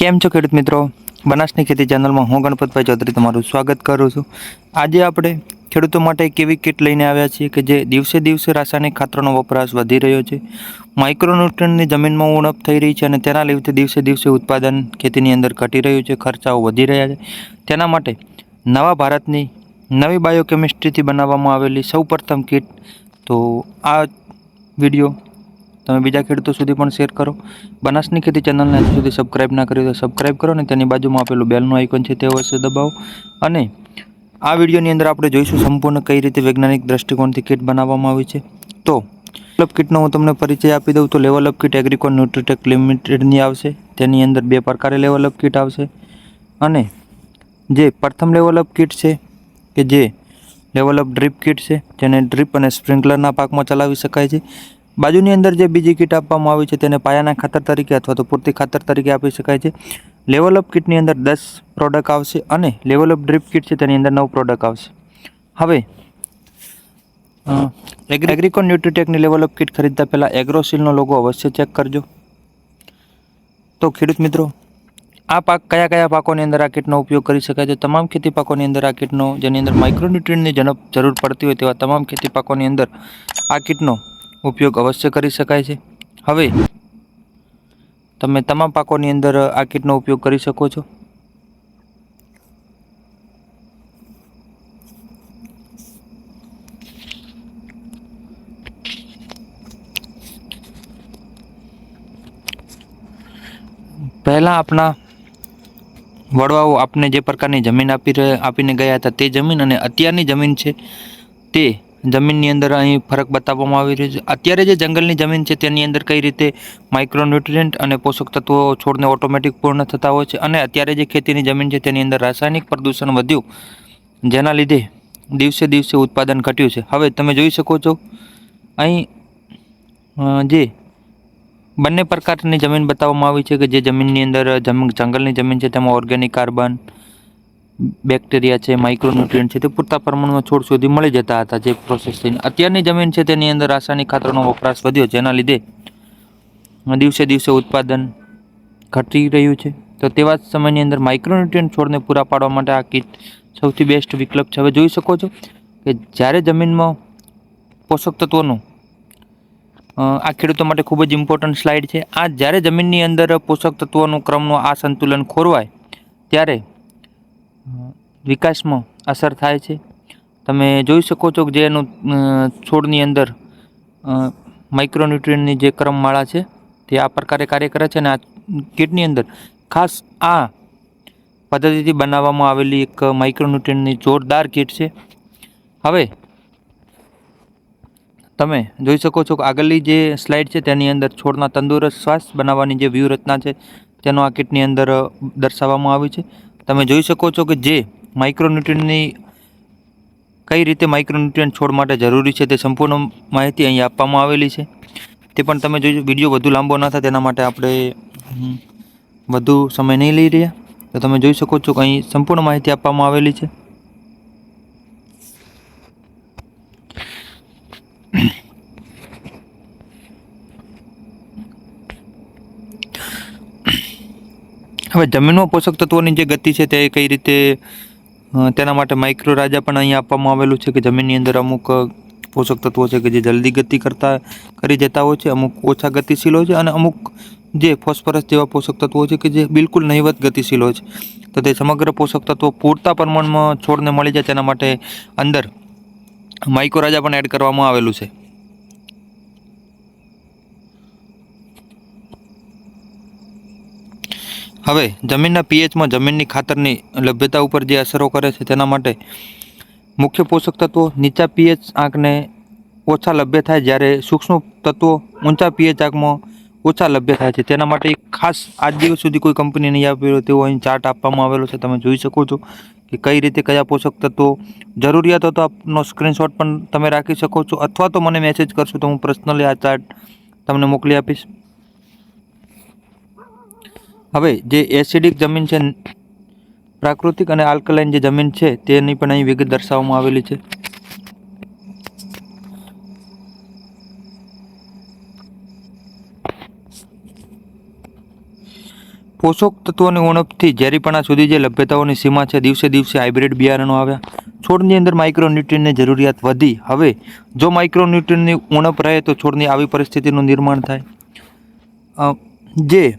કેમ છો ખેડૂત મિત્રો? બનાસની ખેતી ચેનલમાં હું ગણપતભાઈ ચૌધરી તમારું સ્વાગત કરું છું. આજે આપણે ખેડૂતો માટે એક એવી કીટ લઈને આવ્યા છીએ કે જે દિવસે દિવસે રાસાયણિક ખાતરોનો વપરાશ વધી રહ્યો છે. માઇક્રોન્યુટ્રનની જમીનમાં ઉણપ થઈ રહી છે અને તેના લીધે દિવસે દિવસે ઉત્પાદન ખેતીની અંદર ઘટી રહ્યું છે, ખર્ચાઓ વધી રહ્યા છે. તેના માટે નવા ભારતની નવી બાયોકેમિસ્ટ્રીથી બનાવવામાં આવેલી સૌપ્રથમ કીટ. તો આ વીડિયો તમે બીજા ખેડૂતો સુધી પણ શેર કરો. બનાસની ખેતી ચેનલને હજુ સુધી સબસ્ક્રાઈબ ના કરી તો સબસ્ક્રાઈબ કરો અને તેની બાજુમાં આપેલું બેલનું આઇકોન છે તે અવશ્ય દબાવો. અને આ વિડીયોની અંદર આપણે જોઈશું સંપૂર્ણ કઈ રીતે વૈજ્ઞાનિક દ્રષ્ટિકોણથી કીટ બનાવવામાં આવી છે. તો લેવલઅપ કીટનો હું તમને પરિચય આપી દઉં તો level up kit Agricon Nutritech લિમિટેડની આવશે. તેની અંદર બે પ્રકારે લેવલઅપ કીટ આવશે. અને જે પ્રથમ લેવલઅપ કીટ છે કે જે લેવલ અપ ડ્રીપ કીટ છે, જેને ડ્રીપ અને સ્પ્રિંકલરના પાકમાં ચલાવી શકાય છે. બાજુની અંદર જે બીજી કીટ આપવામાં આવી છે તેને પાયાના ખાતર તરીકે અથવા તો પૂરતી ખાતર તરીકે આપી શકાય છે. લેવલ અપ કીટની અંદર દસ પ્રોડક્ટ આવશે અને લેવલ અપ ડ્રીપ કીટ છે તેની અંદર નવ પ્રોડક્ટ આવશે. હવે એગ્રીકોન ન્યુટ્રીટેકની લેવલ અપ કીટ ખરીદતા પહેલાં એગ્રોસિલનો લોગો અવશ્ય ચેક કરજો. તો ખેડૂત મિત્રો આ પાક કયા કયા પાકોની અંદર આ કીટનો ઉપયોગ કરી શકાય છે? તમામ ખેતી પાકોની અંદર આ કીટનો જેની અંદર માઇક્રોન્યુટ્રિયન્ટની જનપ જરૂર પડતી હોય તેવા તમામ ખેતી પાકોની અંદર આ કીટનો ઉપયોગ અવશ્ય કરી શકાય છે. હવે, તમે તમામ પાકોની અંદર આ કીટનો ઉપયોગ કરી શકો છો. પહેલાં આપણા વડવાઓ આપને જે પ્રકારની જમીન આપી આપીને ગયા હતા, તે જમીન અને અત્યારની જમીન છે તે જમીનની અંદર અહીં ફરક બતાવવામાં આવી રહ્યો છે. અત્યારે જે જંગલની જમીન છે, તેની અંદર કઈ રીતે માઇક્રોન્યુટ્રિયન્ટ અને પોષક તત્વો છોડને ઓટોમેટિક પૂર્ણ થતા હોય છે અને અત્યારે જે ખેતીની જમીન છે, તેની અંદર રાસાયણિક પ્રદૂષણ વધ્યું, જેના લીધે દિવસે દિવસે ઉત્પાદન ઘટ્યું છે. હવે તમે જોઈ શકો છો, અહીં જે બંને પ્રકારની જમીન બતાવવામાં આવી છે કે જે જમીનની અંદર જંગલની જમીન છે, તેમાં ઓર્ગેનિક કાર્બન બેક્ટેરિયા છે માઇક્રોન્યુટ્રિયન્ટ છે, તે પૂરતા પ્રમાણમાં છોડ સુધી મળી જતા હતા જે પ્રોસેસ થઈને. અત્યારની જમીન છે તેની અંદર રાસાયણિક ખાતરનો વપરાશ વધ્યો, જેના લીધે દિવસે દિવસે ઉત્પાદન ઘટી રહ્યું છે. તો તેવા જ સમયની અંદર માઇક્રોન્યુટ્રિયન્ટ છોડને પૂરા પાડવા માટે આ કીટ સૌથી બેસ્ટ વિકલ્પ છે. હવે જોઈ શકો છો કે જ્યારે જમીનમાં પોષક તત્વોનું આ ખેડૂતો માટે ખૂબ જ ઇમ્પોર્ટન્ટ સ્લાઇડ છે. આ જ્યારે જમીનની અંદર પોષક તત્વોનું ક્રમનું આ સંતુલન ખોરવાય, ત્યારે વિકાસમાં અસર થાય છે. તમે જોઈ શકો છો કે જે એનું છોડની અંદર માઇક્રોન્યુટ્રિયનની જે ક્રમમાળા છે, તે આ પ્રકારે કાર્ય કરે છે અને આ કીટની અંદર ખાસ આ પદ્ધતિથી બનાવવામાં આવેલી એક માઇક્રોન્યુટ્રિયનની જોરદાર કીટ છે. હવે, તમે જોઈ શકો છો કે આગળની જે સ્લાઇડ છે, તેની અંદર છોડના તંદુરસ્ત શ્વાસ બનાવવાની જે વ્યૂહરચના છે, તેનો આ કીટની અંદર દર્શાવવામાં આવી છે. તમે જોઈ શકો છો કે જે માઇક્રોન્યુટ્રિયન્ટની કઈ રીતે માઇક્રોન્યુટ્રિયન્ટ છોડ માટે જરૂરી છે તે સંપૂર્ણ માહિતી અહીં આપવામાં આવેલી છે. તે પણ તમે જોઈ વીડિયો વધુ લાંબો ન થાય તેના માટે આપણે વધુ સમય નહીં લઈ રહ્યા. તો તમે જોઈ શકો છો કે અહીં સંપૂર્ણ માહિતી આપવામાં આવેલી છે. હવે જમીનમાં પોષક તત્વોની જે ગતિ છે તે કઈ રીતે તેના માટે માઇક્રો રાજા પણ અહીં આપવામાં આવેલું છે કે જમીનની અંદર અમુક પોષક તત્વો છે કે જે જલ્દી ગતિ કરતા, કરી જતા હોય છે, અમુક ઓછા ગતિશીલ હોય છે અને અમુક જે ફોસ્ફરસ જેવા પોષક તત્વો છે કે જે બિલકુલ નહિવત ગતિશીલ હોય છે. તો તે સમગ્ર પોષક તત્વો પૂરતા પ્રમાણમાં છોડને મળી જાય તેના માટે અંદર માઇક્રો રાજા પણ એડ કરવામાં આવેલું છે. હવે જમીનના પીએચમાં જમીનની ખાતરની લભ્યતા ઉપર જે અસરો કરે છે તેના માટે મુખ્ય પોષક તત્વો નીચા પીએચ આંકને ઓછા લભ્ય થાય જ્યારે સૂક્ષ્મ તત્વો ઊંચા પીએચ આંકમાં ઓછા લભ્ય થાય છે. તેના માટે ખાસ આજ દિવસ સુધી કોઈ કંપની નહીં આપી રહ્યો તેવો અહીં ચાર્ટ આપવામાં આવેલો છે. તમે જોઈ શકો છો કે કઈ રીતે કયા પોષક તત્વો જરૂરિયાત હોય તો આપનો સ્ક્રીનશોટ પણ તમે રાખી શકો છો અથવા તો મને મેસેજ કરશો તો હું પર્સનલી આ ચાર્ટ તમને મોકલી આપીશ. હવે જે એસિડિક જમીન છે, પ્રાકૃતિક અને આલ્કલાઇન જે જમીન છે, તેની પણ અહીં વિગત દર્શાવવામાં આવેલી છે. પોષક તત્વોની ઉણપથી ઝેરીપણા સુધી જે લભ્યતાઓની સીમા છે, દિવસે દિવસે હાઇબ્રિડ બિયારણો આવ્યા. છોડની અંદર માઇક્રોન્યુટ્રિયનની જરૂરિયાત વધી. હવે, જો માઇક્રોન્યુટ્રિયનની ઉણપ રહે તો છોડની આવી પરિસ્થિતિનું નિર્માણ થાય. જે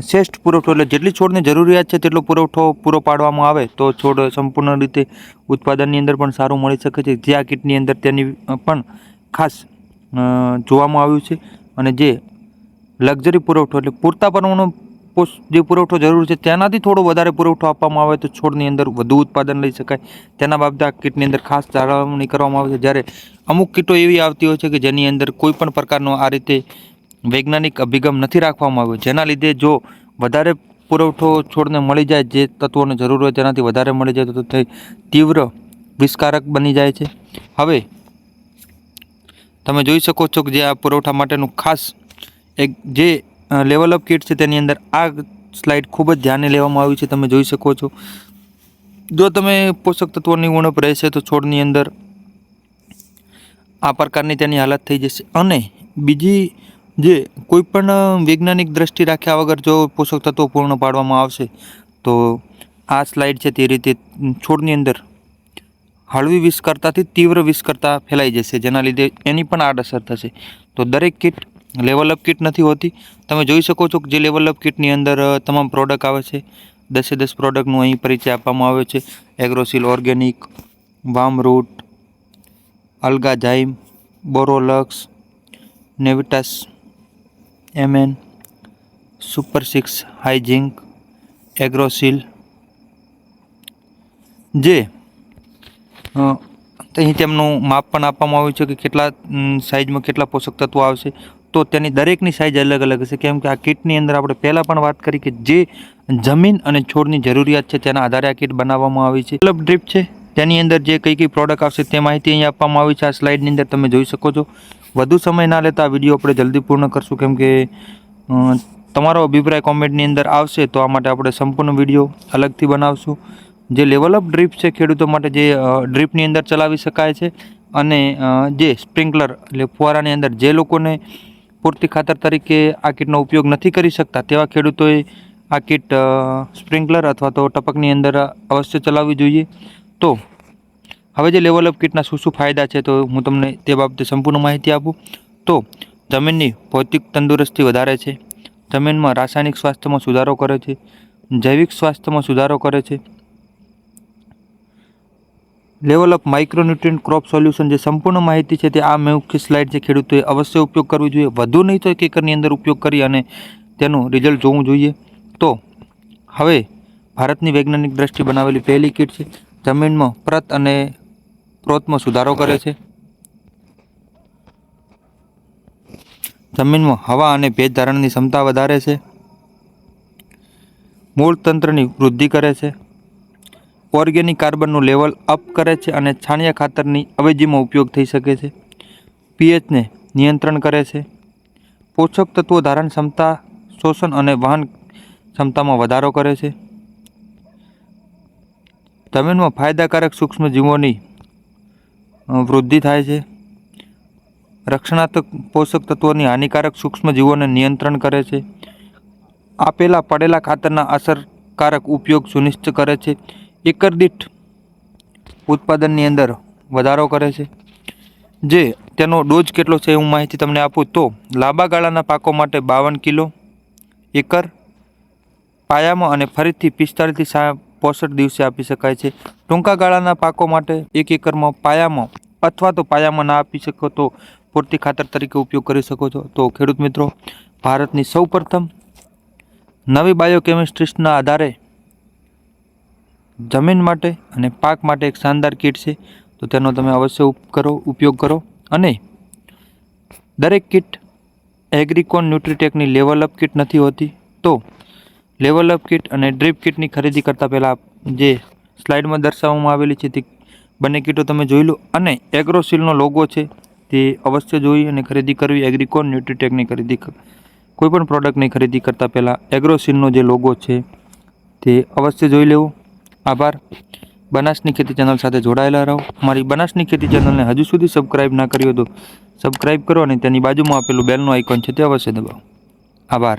શ્રેષ્ઠ પુરવઠો, એટલે જેટલી છોડની જરૂરિયાત છે તેટલો પુરવઠો પૂરો પાડવામાં આવે તો છોડ સંપૂર્ણ રીતે ઉત્પાદનની અંદર પણ સારું મળી શકે છે. જે આ કીટની અંદર તેની પણ ખાસ જોવામાં આવ્યું છે અને જે લક્ઝરી પુરવઠો, એટલે પૂરતા પ્રમાણનો પોષ, જે પુરવઠો જરૂર છે તેનાથી થોડો વધારે પુરવઠો આપવામાં આવે તો છોડની અંદર વધુ ઉત્પાદન લઈ શકાય. તેના બાબતે આ કીટની અંદર ખાસ જાળવણી કરવામાં આવે છે. જ્યારે અમુક કીટો એવી આવતી હોય છે કે જેની અંદર કોઈ પણ પ્રકારનો આ રીતે વૈજ્ઞાનિક અભિગમ નથી રાખવામાં આવ્યો. જેના લીધે જો વધારે પુરવઠો છોડને મળી જાય, જે તત્વોની જરૂર હોય તેનાથી વધારે મળી જાય, તો તે તીવ્ર વિષકારક બની જાય છે. હવે, તમે જોઈ શકો છો કે જે આ પુરવઠા માટેનું ખાસ એક જે લેવલ અપ કિટ છે તેની અંદર આ સ્લાઇડ ખૂબ જ ધ્યાને લેવામાં આવ્યું છે. તમે જોઈ શકો છો. જો તમે પોષક તત્વોની ઉણપ રહેશે, તો છોડની અંદર આ પ્રકારની તેની હાલત થઈ જશે. અને બીજી જે, કોઈ પણ વૈજ્ઞાનિક દ્રષ્ટિ રાખ્યા વગર જો પોષક તત્વો પૂર્ણ પાડવામાં આવશે, તો આ સ્લાઇડ છે તે રીતે છોડની અંદર હળવી વિસ્કરતાથી તીવ્ર વિષકર્તા ફેલાઈ જશે, જેના લીધે એની પણ આડઅસર થશે. તો દરેક કીટ લેવલ અપ કીટ નથી હોતી. તમે જોઈ શકો છો કે જે લેવલ અપ કીટની અંદર તમામ પ્રોડક્ટ આવે છે. દસે દસ પ્રોડક્ટનું અહીં પરિચય આપવામાં આવ્યો છે. Agrosil organic વામરૂટ Algazyme Borolux Nevitas MN super six Hizinc Agrosil જે અહીં તેમનું માપ પણ આપવામાં આવ્યું છે કે કેટલા સાઇઝમાં કેટલા પોષક તત્વો આવશે. તો તેની દરેકની સાઇઝ અલગ અલગ હશે. કેમ કે આ કીટની અંદર આપણે પહેલાં પણ વાત કરી કે જે જમીન અને છોડની જરૂરિયાત છે તેના આધારે આ કીટ બનાવવામાં આવી છે. મતલબ ડ્રીપ છે. તેની અંદર જે કઈ કઈ પ્રોડક્ટ આવશે તે માહિતી અહીં આપવામાં આવી છે. આ સ્લાઇડની અંદર તમે જોઈ શકો છો. વધુ સમય ના લેતા આ વીડિયો આપણે જલ્દી પૂર્ણ કરશું. કેમ કે તમારો અભિપ્રાય કોમેન્ટની અંદર આવશે તો આ માટે આપણે સંપૂર્ણ વીડિયો અલગથી બનાવશું. જે લેવલ અપ ડ્રીપ છે ખેડૂતો માટે જે ડ્રીપની અંદર ચલાવી શકાય છે અને જે સ્પ્રિંકલર એટલે ફુવારાની અંદર જે લોકોને પૂરતી ખાતર તરીકે આ કીટનો ઉપયોગ નથી કરી શકતા તેવા ખેડૂતોએ આ કીટ સ્પ્રિંકલર અથવા તો ટપકની અંદર અવશ્ય ચલાવવી જોઈએ. તો હવે જે લેવલ અપ કીટના શું શું ફાયદા છે તો હું તમને તે બાબતે સંપૂર્ણ માહિતી આપું. તો જમીનની ભૌતિક તંદુરસ્તી વધારે છે. જમીનમાં રાસાયણિક સ્વાસ્થ્યમાં સુધારો કરે છે. જૈવિક સ્વાસ્થ્યમાં સુધારો કરે છે. Level up micronutrient crop solution જે સંપૂર્ણ માહિતી છે તે આ મુખ્ય સ્લાઇડ છે ખેડૂતોએ અવશ્ય ઉપયોગ કરવો જોઈએ. વધુ નહીં તો એક એકરની અંદર ઉપયોગ કરી અને તેનું રિઝલ્ટ જોવું જોઈએ. તો હવે ભારતની વૈજ્ઞાનિક દ્રષ્ટિ બનાવેલી પહેલી કીટ છે. જમીનમાં પ્રત અને પ્રોતમાં સુધારો કરે છે. જમીનમાં હવા અને ભેજ ધારણની ક્ષમતા વધારે છે. મૂળ તંત્રની વૃદ્ધિ કરે છે. ઓર્ગેનિક કાર્બનનું લેવલ અપ કરે છે અને છાણિયા ખાતરની અવેજીમાં ઉપયોગ થઈ શકે છે. પીએચને નિયંત્રણ કરે છે. પોષક તત્વો ધારણ ક્ષમતા, શોષણ અને વહન ક્ષમતામાં વધારો કરે છે. જમીનમાં ફાયદાકારક સૂક્ષ્મજીવોની વૃદ્ધિ થાય છે. રક્ષણાત્મક પોષક તત્વોની હાનિકારક સૂક્ષ્મજીવોને નિયંત્રણ કરે છે. આપેલા પડેલા ખાતરના અસરકારક ઉપયોગ સુનિશ્ચિત કરે છે. એકર દીઠ ઉત્પાદનની અંદર વધારો કરે છે. જે, તેનો ડોઝ કેટલો છે હું માહિતી તમને આપું તો, લાંબા ગાળાના પાકો માટે બાવન કિલો, એકર, પાયામાં અને ફરીથી પિસ્તાળીસથી પોસઠ દિવસે આપી શકાય છે. ટૂંકા ગાળાના પાકો માટે એક એકરમાં પાયામાં અથવા તો પાયામાં ના આપી શકો તો પૂરતી ખાતર તરીકે ઉપયોગ કરી શકો છો. તો ખેડૂત મિત્રો, ભારતની સૌપ્રથમ નવી બાયોકેમિસ્ટ્રીસ્ટના આધારે જમીન માટે અને પાક માટે એક શાનદાર કીટ છે. તો તેનો તમે અવશ્ય કરો, ઉપયોગ કરો અને દરેક કીટ એગ્રીકોન ન્યુટ્રીટેકની લેવલ અપ કીટ નથી હોતી તો લેવલ અપ કિટ અને ડ્રીપ કિટની ખરીદી કરતાં પહેલાં જે સ્લાઇડમાં દર્શાવવામાં આવેલી છે તે બંને કીટો તમે જોઈ લો. અને એગ્રોસીલનો લોગો છે તે અવશ્ય જોઈ અને ખરીદી કરવી. એગ્રીકોન ન્યુટ્રીટેકની ખરીદી કોઈપણ પ્રોડક્ટની ખરીદી કરતાં પહેલાં એગ્રોસીલનો જે લોગો છે તે અવશ્ય જોઈ લેવો. આભાર. બનાસની ખેતી ચેનલ સાથે જોડાયેલા રહો. મારી બનાસની ખેતી ચેનલને હજુ સુધી સબસ્ક્રાઇબ ના કર્યો તો સબસ્ક્રાઇબ કરો અને તેની બાજુમાં આપેલું બેલનું આઇકોન છે તે અવશ્ય દબાવો. આભાર.